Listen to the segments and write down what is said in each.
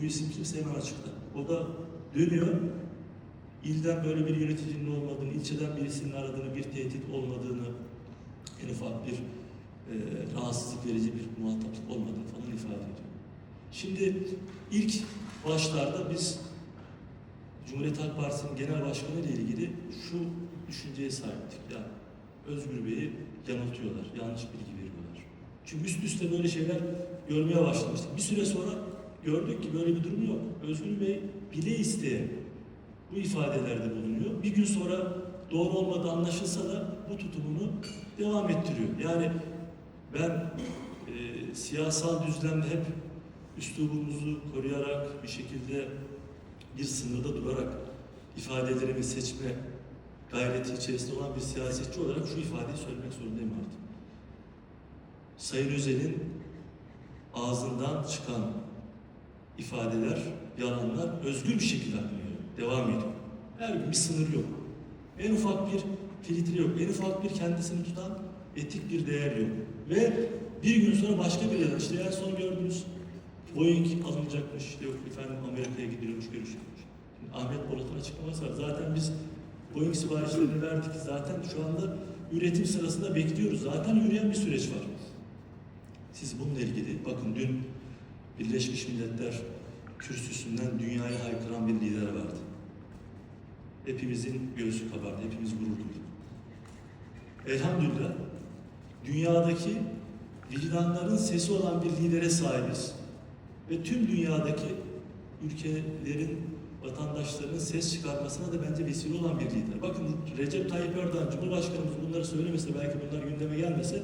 bu isim kimse hemen açıklar. O da dönüyor. İlden böyle bir yöneticinin olmadığını, ilçeden birisinin aradığını, bir tehdit olmadığını, en ufak bir e, rahatsızlık verici bir muhataplık olmadığını falan ifade ediyor. Şimdi ilk başlarda biz Cumhuriyet Halk Partisi'nin genel başkanı ile ilgili şu düşünceye sahiptik. Yani Özgür Bey'i yanıltıyorlar, yanlış bilgi veriyorlar. Çünkü üst üste böyle şeyler görmeye başlamıştık. Bir süre sonra gördük ki böyle bir durum yok. Özgür Bey bile isteye bu ifadelerde bulunuyor. Bir gün sonra doğru olmadığı anlaşılsa da bu tutumunu devam ettiriyor. Yani ben e, siyasal düzlemde hep üslubumuzu koruyarak bir şekilde bir sınırda durarak ifadelerimi seçme gayreti içerisinde olan bir siyasetçi olarak şu ifadeyi söylemek zorundayım artık. Sayın Özel'in ağzından çıkan ifadeler, yalanlar özgür bir şekilde akmıyor, devam ediyor. Her gün bir sınır yok. En ufak bir filtre yok, en ufak bir kendisini tutan etik bir değer yok. Ve bir gün sonra başka bir yalan, işte en son gördünüz Boeing alınacakmış, yok efendim Amerika'ya gidiliyormuş, görüşülmüş. Şimdi Ahmet Polat'ın açıklaması var. Zaten biz Boeing siparişlerini verdik. Zaten şu anda üretim sırasında bekliyoruz. Zaten yürüyen bir süreç var. Siz bununla ilgili, bakın dün Birleşmiş Milletler kürsüsünden dünyaya haykıran bir lider vardı. Hepimizin göğsü kabardı, hepimiz gurur duyduk. Elhamdülillah dünyadaki vicdanların sesi olan bir lidere sahibiz. Ve tüm dünyadaki ülkelerin vatandaşlarının ses çıkarmasına da bence vesile olan bir lider. Bakın Recep Tayyip Erdoğan, Cumhurbaşkanımız bunları söylemese, belki bunlar gündeme gelmese,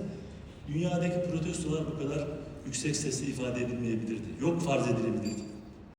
dünyadaki protestolar bu kadar yüksek sesle ifade edilmeyebilirdi. Yok farz edilebilirdi.